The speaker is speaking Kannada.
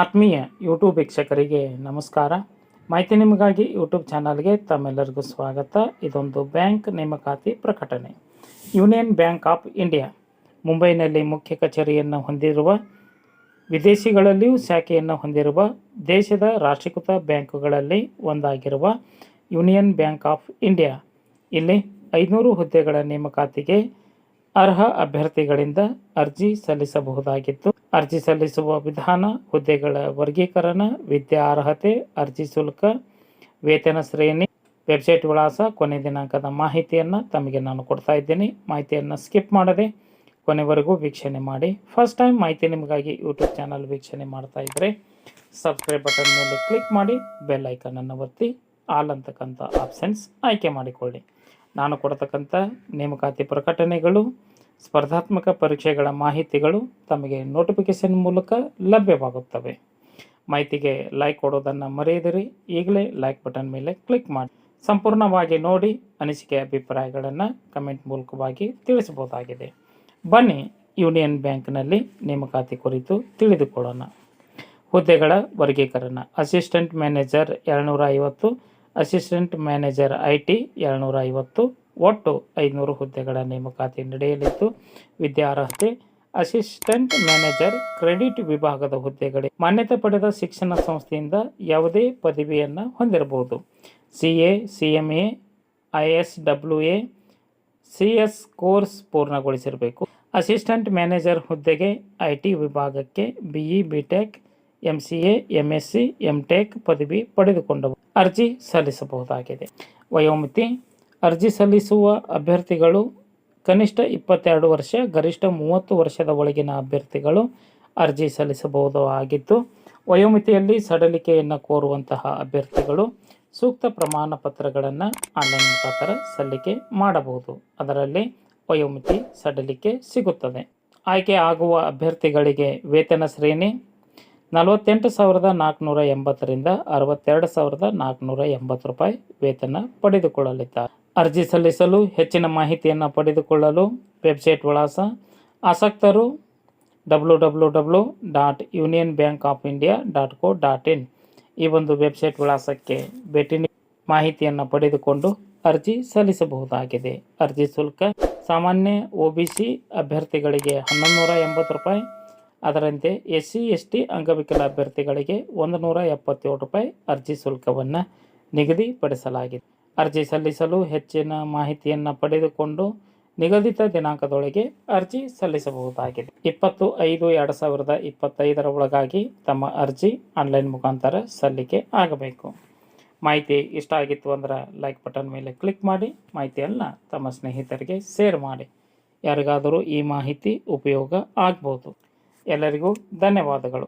ಆತ್ಮೀಯ ಯೂಟ್ಯೂಬ್ ವೀಕ್ಷಕರಿಗೆ ನಮಸ್ಕಾರ. ಮಾಹಿತಿ ನಿಮಗಾಗಿ ಯೂಟ್ಯೂಬ್ ಚಾನಲ್ಗೆ ತಮ್ಮೆಲ್ಲರಿಗೂ ಸ್ವಾಗತ. ಇದೊಂದು ಬ್ಯಾಂಕ್ ನೇಮಕಾತಿ ಪ್ರಕಟಣೆ. ಯೂನಿಯನ್ ಬ್ಯಾಂಕ್ ಆಫ್ ಇಂಡಿಯಾ ಮುಂಬೈನಲ್ಲಿ ಮುಖ್ಯ ಕಚೇರಿಯನ್ನು ಹೊಂದಿರುವ, ವಿದೇಶಿಗಳಲ್ಲಿಯೂ ಶಾಖೆಯನ್ನು ಹೊಂದಿರುವ, ದೇಶದ ರಾಷ್ಟ್ರೀಕೃತ ಬ್ಯಾಂಕುಗಳಲ್ಲಿ ಒಂದಾಗಿರುವ ಯೂನಿಯನ್ ಬ್ಯಾಂಕ್ ಆಫ್ ಇಂಡಿಯಾ. ಇಲ್ಲಿ ಐನೂರು ಹುದ್ದೆಗಳ ನೇಮಕಾತಿಗೆ ಅರ್ಹ ಅಭ್ಯರ್ಥಿಗಳಿಂದ ಅರ್ಜಿ ಸಲ್ಲಿಸಬಹುದಾಗಿತ್ತು. ಅರ್ಜಿ ಸಲ್ಲಿಸುವ ವಿಧಾನ ಹುದ್ದೆಗಳ ವರ್ಗೀಕರಣ, ವಿದ್ಯಾ ಅರ್ಹತೆ, ಅರ್ಜಿ ಶುಲ್ಕ, ವೇತನ ಶ್ರೇಣಿ, ವೆಬ್ಸೈಟ್ ವಿಳಾಸ, ಕೊನೆ ದಿನಾಂಕದ ಮಾಹಿತಿಯನ್ನು ತಮಗೆ ನಾನು ಕೊಡ್ತಾ ಇದ್ದೀನಿ. ಮಾಹಿತಿಯನ್ನು ಸ್ಕಿಪ್ ಮಾಡದೆ ಕೊನೆವರೆಗೂ ವೀಕ್ಷಣೆ ಮಾಡಿ. ಫಸ್ಟ್ ಟೈಮ್ ಮಾಹಿತಿ ನಿಮಗಾಗಿ ಯೂಟ್ಯೂಬ್ ಚಾನಲ್ ವೀಕ್ಷಣೆ ಮಾಡ್ತಾ ಇದ್ದರೆ ಸಬ್ಸ್ಕ್ರೈಬ್ ಬಟನ್ ಮೇಲೆ ಕ್ಲಿಕ್ ಮಾಡಿ, ಬೆಲ್ ಐಕನನ್ನು ಒತ್ತಿ, ಆಲ್ ಅಂತಕ್ಕಂಥ ಆಪ್ಷನ್ಸ್ ಆಯ್ಕೆ ಮಾಡಿಕೊಳ್ಳಿ. ನಾನು ಕೊಡತಕ್ಕಂಥ ನೇಮಕಾತಿ ಪ್ರಕಟಣೆಗಳು, ಸ್ಪರ್ಧಾತ್ಮಕ ಪರೀಕ್ಷೆಗಳ ಮಾಹಿತಿಗಳು ತಮಗೆ ನೋಟಿಫಿಕೇಶನ್ ಮೂಲಕ ಲಭ್ಯವಾಗುತ್ತವೆ. ಮಾಹಿತಿಗೆ ಲೈಕ್ ಕೊಡೋದನ್ನು ಮರೆಯದಿರಿ. ಈಗಲೇ ಲೈಕ್ ಬಟನ್ ಮೇಲೆ ಕ್ಲಿಕ್ ಮಾಡಿ. ಸಂಪೂರ್ಣವಾಗಿ ನೋಡಿ ಅನಿಸಿಕೆ ಅಭಿಪ್ರಾಯಗಳನ್ನು ಕಮೆಂಟ್ ಮೂಲಕವಾಗಿ ತಿಳಿಸಬಹುದಾಗಿದೆ. ಬನ್ನಿ ಯೂನಿಯನ್ ಬ್ಯಾಂಕ್ನಲ್ಲಿ ನೇಮಕಾತಿ ಕುರಿತು ತಿಳಿದುಕೊಳ್ಳೋಣ. ಹುದ್ದೆಗಳ ವರ್ಗೀಕರಣ. ಅಸಿಸ್ಟೆಂಟ್ ಮ್ಯಾನೇಜರ್ ಎರಡುನೂರ ಐವತ್ತು ಅಸಿಸ್ಟೆಂಟ್ ಮ್ಯಾನೇಜರ್ ಐ ಟಿ ಎರಡುನೂರ ಐವತ್ತು ಒಟ್ಟು ಐನೂರು ಹುದ್ದೆಗಳ ನೇಮಕಾತಿ ನಡೆಯಲಿದ್ದು, ವಿದ್ಯಾರ್ಹತೆ, ಅಸಿಸ್ಟೆಂಟ್ ಮ್ಯಾನೇಜರ್, ಕ್ರೆಡಿಟ್ ವಿಭಾಗದ ಹುದ್ದೆಗಳಿಗೆ ಮಾನ್ಯತೆ ಪಡೆದ ಶಿಕ್ಷಣ ಸಂಸ್ಥೆಯಿಂದ ಯಾವುದೇ ಪದವಿಯನ್ನು ಹೊಂದಿರಬಹುದು. C A C M A I S W A, C S course ಪೂರ್ಣಗೊಳಿಸಿರಬೇಕು. Assistant manager ಹುದ್ದೆಗೆ ಐ ಟಿ ವಿಭಾಗಕ್ಕೆ B E, B tech M C A S C M tech ಪದವಿ ಪಡೆದುಕೊಂಡು ಅರ್ಜಿ ಸಲ್ಲಿಸಬಹುದಾಗಿದೆ. ವಯೋಮಿತಿ. ಅರ್ಜಿ ಸಲ್ಲಿಸುವ ಅಭ್ಯರ್ಥಿಗಳು ಕನಿಷ್ಠ ಇಪ್ಪತ್ತೆರಡು ವರ್ಷ, ಗರಿಷ್ಠ ಮೂವತ್ತು ವರ್ಷದ ಒಳಗಿನ ಅಭ್ಯರ್ಥಿಗಳು ಅರ್ಜಿ ಸಲ್ಲಿಸಬಹುದು ಆಗಿದ್ದು, ವಯೋಮಿತಿಯಲ್ಲಿ ಸಡಲಿಕೆಯನ್ನು ಕೋರುವಂತಹ ಅಭ್ಯರ್ಥಿಗಳು ಸೂಕ್ತ ಪ್ರಮಾಣ ಪತ್ರಗಳನ್ನು ಆನ್ಲೈನ್ ಮುಖಾಂತರ ಸಲ್ಲಿಕೆ ಮಾಡಬಹುದು. ಅದರಲ್ಲಿ ವಯೋಮಿತಿ, ಸಡಲಿಕೆ ಸಿಗುತ್ತದೆ. ಆಯ್ಕೆ ಆಗುವ ಅಭ್ಯರ್ಥಿಗಳಿಗೆ ವೇತನ ಶ್ರೇಣಿ ನಲವತ್ತೆಂಟು ಸಾವಿರದ ನಾಲ್ಕುನೂರ ಎಂಬತ್ತರಿಂದ ಅರವತ್ತೆರಡು ಸಾವಿರದ ನಾಲ್ಕುನೂರ ಎಂಬತ್ತು ರೂಪಾಯಿ ವೇತನ ಪಡೆದುಕೊಳ್ಳಲಿದ್ದಾರೆ. ಅರ್ಜಿ ಸಲ್ಲಿಸಲು ಹೆಚ್ಚಿನ ಮಾಹಿತಿಯನ್ನು ಪಡೆದುಕೊಳ್ಳಲು ವೆಬ್ಸೈಟ್ ವಿಳಾಸ ಆಸಕ್ತರು W W W dot union bank of India dot co dot in. ಈ ಒಂದು ವೆಬ್ಸೈಟ್ ವಿಳಾಸಕ್ಕೆ ಭೇಟಿ ಮಾಹಿತಿಯನ್ನು ಪಡೆದುಕೊಂಡು ಅರ್ಜಿ ಸಲ್ಲಿಸಬಹುದಾಗಿದೆ. ಅರ್ಜಿ ಶುಲ್ಕ ಸಾಮಾನ್ಯ ಒ ಬಿ ಸಿ ಅಭ್ಯರ್ಥಿಗಳಿಗೆ ಹನ್ನೊಂದು ನೂರ ಎಂಬತ್ತು ರೂಪಾಯಿ ಅದರಂತೆ ಎಸ್ ಸಿ ಎಸ್ ಟಿ ಅಂಗವಿಕಲ ಅಭ್ಯರ್ಥಿಗಳಿಗೆ ಒಂದು ನೂರ ಎಪ್ಪತ್ತೇಳು ರೂಪಾಯಿ ಅರ್ಜಿ ಶುಲ್ಕವನ್ನು ನಿಗದಿಪಡಿಸಲಾಗಿದೆ. ಅರ್ಜಿ ಸಲ್ಲಿಸಲು ಹೆಚ್ಚಿನ ಮಾಹಿತಿಯನ್ನು ಪಡೆದುಕೊಂಡು ನಿಗದಿತ ದಿನಾಂಕದೊಳಗೆ ಅರ್ಜಿ ಸಲ್ಲಿಸಬಹುದಾಗಿದೆ. ಇಪ್ಪತ್ತು ಐದು ಎರಡು ಸಾವಿರದ ಇಪ್ಪತ್ತೈದರ ಒಳಗಾಗಿ ತಮ್ಮ ಅರ್ಜಿ ಆನ್ಲೈನ್ ಮುಖಾಂತರ ಸಲ್ಲಿಕೆ ಆಗಬೇಕು. ಮಾಹಿತಿ ಇಷ್ಟ ಆಗಿತ್ತು ಅಂದ್ರೆ ಲೈಕ್ ಬಟನ್ ಮೇಲೆ ಕ್ಲಿಕ್ ಮಾಡಿ, ಮಾಹಿತಿಯನ್ನು ತಮ್ಮ ಸ್ನೇಹಿತರಿಗೆ ಶೇರ್ ಮಾಡಿ. ಯಾರಿಗಾದರೂ ಈ ಮಾಹಿತಿ ಉಪಯೋಗ ಆಗ್ಬೋದು. ಎಲ್ಲರಿಗೂ ಧನ್ಯವಾದಗಳು.